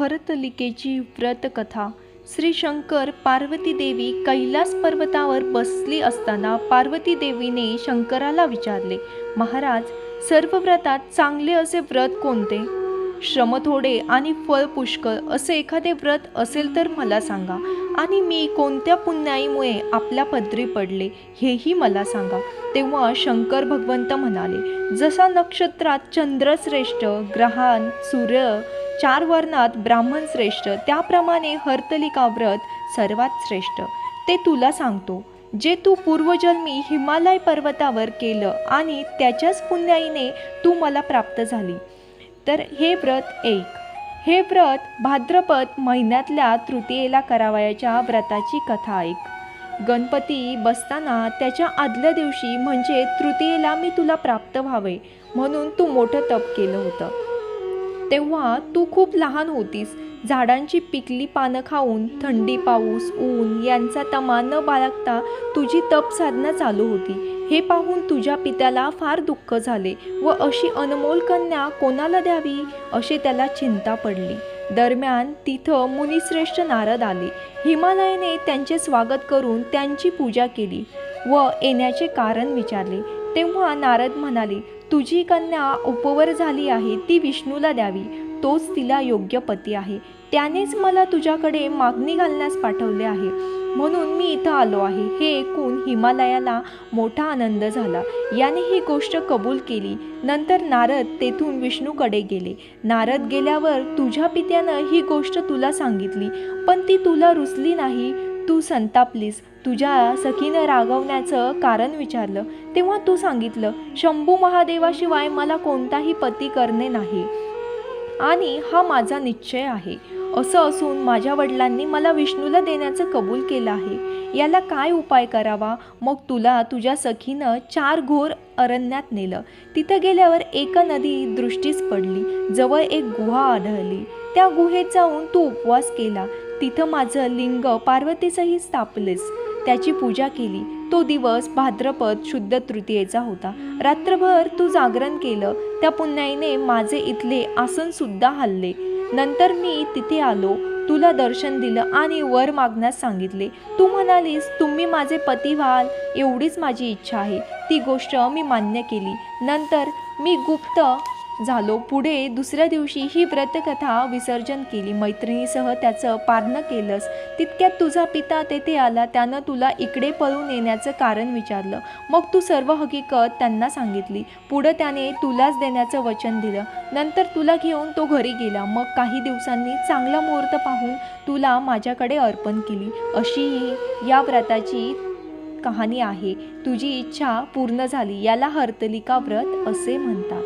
हरतलिकेची व्रतकथा. श्री शंकर पार्वती देवी कैलास पर्वतावर बसली असताना पार्वती देवीने शंकराला विचारले महाराज सर्व व्रतात चांगले असे व्रत कोणते? श्रम थोडे आणि फळ पुष्कळ असे एखादे व्रत असेल तर मला सांगा. आणि मी कोणत्या पुण्याईमुळे आपल्या पदरी पडले हेही मला सांगा. तेव्हा शंकर भगवंत म्हणाले जसा नक्षत्रात चंद्र श्रेष्ठ ग्रहान सूर्य चार वर्णात ब्राह्मण श्रेष्ठ त्याप्रमाणे हर्तलिका व्रत सर्वात श्रेष्ठ. ते तुला सांगतो जे तू पूर्वजन्मी हिमालय पर्वतावर केलं आणि त्याच्याच पुण्याईने तू मला प्राप्त झाली. तर हे व्रत एक. हे व्रत भाद्रपद महिन्यातल्या तृतीयेला करावयाच्या व्रताची कथा ऐक गणपती बसताना त्याच्या आदल्या दिवशी म्हणजे तृतीयेला मी तुला प्राप्त व्हावे म्हणून तू मोठं तप केलं होतं. तेव्हा तू खूप लहान होतीस. झाडांची पिकली पानं खाऊन थंडी पाऊस ऊन यांचा तमा न बाळगता तुझी तप साधना चालू होती. हे पाहून तुझ्या पित्याला फार दुःख झाले व अशी अनमोल कन्या कोणाला द्यावी अशी त्याला चिंता पडली. दरम्यान तिथं मुनिश्रेष्ठ नारद आले. हिमालयाने त्यांचे स्वागत करून त्यांची पूजा केली व येण्याचे कारण विचारले. तेव्हा नारद म्हणाले तुझी कन्या उपवर झाली आहे ती विष्णूला द्यावी. तोच तिला योग्य पती आहे. त्यानेच मला तुझ्याकडे मागणी घालण्यास पाठवले आहे. म्हणून मी इथं आलो आहे. हे ऐकून हिमालयाला मोठा आनंद झाला. याने ही गोष्ट कबूल केली. नंतर नारद तेथून विष्णूकडे गेले. नारद गेल्यावर तुझ्या पित्यानं ही गोष्ट तुला सांगितली. पण ती तुला रुचली नाही. तू संतापलीस तुझ्या सखीनं रागवण्याचं कारण विचारलं. तेव्हा तू सांगितलं शंभू महादेवाशिवाय मला कोणताही पती करणे नाही. आणि हा माझा निश्चय आहे. असं असून माझ्या वडिलांनी मला विष्णूला देण्याचं कबूल केलं आहे. याला काय उपाय करावा? मग तुला तुझ्या सखीनं चार घोर अरण्यात नेलं. तिथं गेल्यावर एक नदी दृष्टीस पडली. जवळ एक गुहा आढळली. त्या गुहेत जाऊन तू उपवास केला. तिथं माझं लिंग पार्वतीचंही स्थापलेस. त्याची पूजा केली. तो दिवस भाद्रपद शुद्ध तृतीयेचा होता. रात्रभर तू जागरण केलं. त्या पुण्याईने माझे इथले आसनसुद्धा हल्ले. नंतर मी तिथे आलो. तुला दर्शन दिलं आणि वर मागण्यास सांगितले. तू म्हणालीस तुम्ही माझे पती व्हाल. एवढीच माझी इच्छा आहे. ती गोष्ट मी मान्य केली. नंतर मी गुप्त झालो. पुढे दुसऱ्या दिवशी ही व्रतकथा विसर्जन केली. मैत्रिणीसह त्याचं पारणं केलंस. तितक्यात तुझा पिता तेथे आला. त्यानं तुला इकडे पळून येण्याचं कारण विचारलं. मग तू सर्व हकीकत त्यांना सांगितली. पुढं त्याने तुलाच देण्याचं वचन दिलं. नंतर तुला घेऊन तो घरी गेला. मग काही दिवसांनी चांगला मुहूर्त पाहून तुला माझ्याकडे अर्पण केली. अशी ही या व्रताची कहाणी आहे. तुझी इच्छा पूर्ण झाली. याला हर्तलिका व्रत असे म्हणतात.